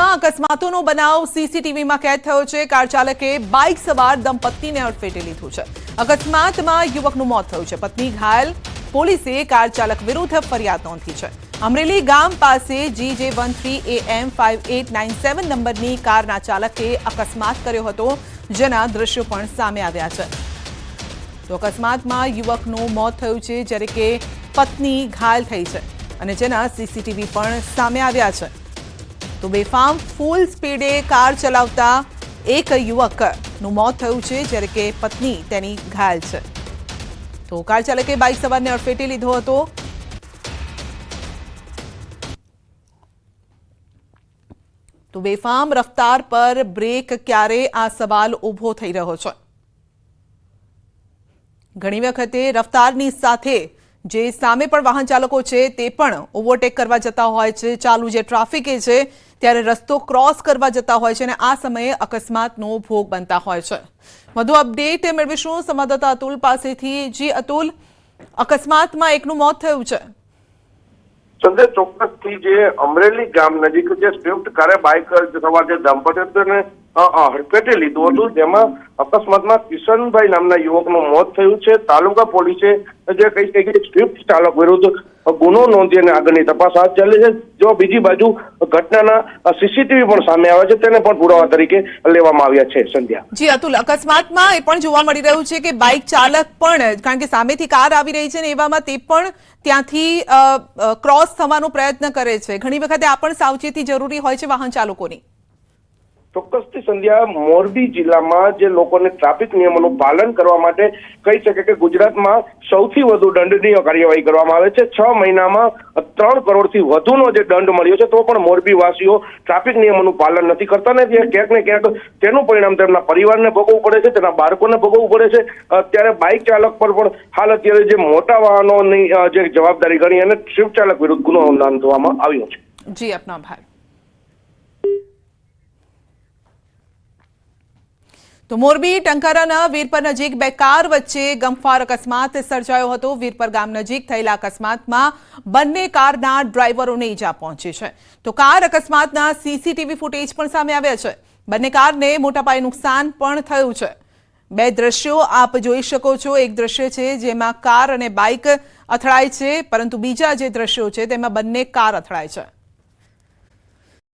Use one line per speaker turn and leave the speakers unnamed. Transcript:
સુરતમાં અકસ્માતોનો બનાવ સીસીટીવીમાં કેદ થયો છે. કાર ચાલકે બાઇક સવાર દંપતીને અડફેટે લીધું છે. અકસ્માતમાં યુવકનું મોત થયું છે. પત્ની ઘાયલ, પોલીસે કાર ચાલક વિરુદ્ધ ફરિયાદ નોંધી છે. અમરેલી ગામ પાસે G J one three A M five eight nine seven નંબરની કારના ચાલકે અકસ્માત કર્યો હતો. જેના દ્રશ્યો પણ સામે આવ્યા છે. તો અકસ્માતમાં યુવકનું મોત થયું છે, જ્યારે કે પત્ની ઘાયલ થઈ છે અને જેના સીસીટીવી પણ સામે આવ્યા છે. તો બેફામ ફૂલ સ્પીડે કાર ચલાવતા એક યુવકનું મોત થયું છે, જ્યારે કે પત્ની તેની ઘાયલ છે. તો કાર ચાલકે બાઇક સવારને અડફેટે લીધો હતો. તો બેફામ રફતાર પર બ્રેક ક્યારે આ સવાલ ઊભો થઈ રહ્યો છે? ઘણી વખતે રફતારની સાથે જે સામે પણ વાહન ચાલકો છે, તે પણ ઓવરટેક કરવા જતા હોય છે. ચાલુ જે ટ્રાફિકે છે ત્યારે રસ્તો ક્રોસ કરવા જતા હોય છે અને આ સમયે અકસ્માતનો ભોગ બનતા હોય છે. વધુ અપડેટ મેળવીશું સંવાદદાતા અતુલ પાસેથી. જી અતુલ, અકસ્માતમાં એકનું મોત થયું છે.
સંજય, ચોક્કસથી જે અમરેલી ગામ નજીક જે સ્વિફ્ટ કારે બાઇક સવાર જે દંપતીને હડફેટે લીધું હતું, જેમાં અકસ્માતમાં કિશનભાઈ નામના યુવકનું મોત થયું છે. તાલુકા પોલીસે જે કહી છે કે સ્વિફ્ટ ચાલક વિરુદ્ધ ગુનો નોંધી અને આગળની તપાસ હાથ ચાલી છે. જો બીજી બાજુ ઘટનાના સીસીટીવી પણ સામે આવે છે, તેને પણ પુરાવા તરીકે લેવામાં આવ્યા છે, સંધ્યા.
જી, અતુલ, અકસ્માતમાં એ પણ જોવા મળી રહ્યું છે કે બાઇક ચાલક પણ, કારણ કે સામેથી કાર આવી રહી છે ને એવામાં તે પણ ત્યાંથી ક્રોસ થવાનો પ્રયત્ન કરે છે. ઘણી વખતે આ પણ સાવચેતી જરૂરી હોય છે વાહન ચાલકોની
ચોક્કસથી સંધ્યા મોરબી જિલ્લામાં જે લોકોને ટ્રાફિક નિયમોનું પાલન કરવા માટે કહી શકે કે ગુજરાતમાં સૌથી વધુ દંડનીય કાર્યવાહી કરવામાં આવે છે. છ મહિનામાં ત્રણ કરોડથી વધુનો જે દંડ મળ્યો છે, તો પણ મોરબી વાસીઓ ટ્રાફિક નિયમોનું પાલન નથી કરતા ને ક્યાંક ને ક્યાંક તેનું પરિણામ તેમના પરિવારને ભોગવવું પડે છે, તેના બાળકોને ભોગવવું પડે છે. અત્યારે બાઇક ચાલક પર પણ હાલ અત્યારે જે મોટા વાહનોની જે જવાબદારી ગણી અને સ્વિફ્ટ ચાલક વિરુદ્ધ ગુનો નોંધવામાં આવ્યો છે.
જી, આપનો આભાર. તો મોરબી ટંકારાના વીરપર નજીક બે કાર વચ્ચે ગમફાર અકસ્માત સર્જાયો હતો. વીરપર ગામ નજીક થયેલા અકસ્માતમાં બંને કારના ડ્રાઈવરોને ઈજા પહોંચી છે. તો કાર અકસ્માતના સીસીટીવી ફૂટેજ પણ સામે આવ્યા છે. બંને કારને મોટા પાયે નુકસાન પણ થયું છે. બે દ્રશ્યો આપ જોઈ શકો છો. એક દ્રશ્ય છે જેમાં કાર અને બાઇક અથડાય છે, પરંતુ બીજા જે દ્રશ્યો છે તેમાં બંને કાર અથડાય છે.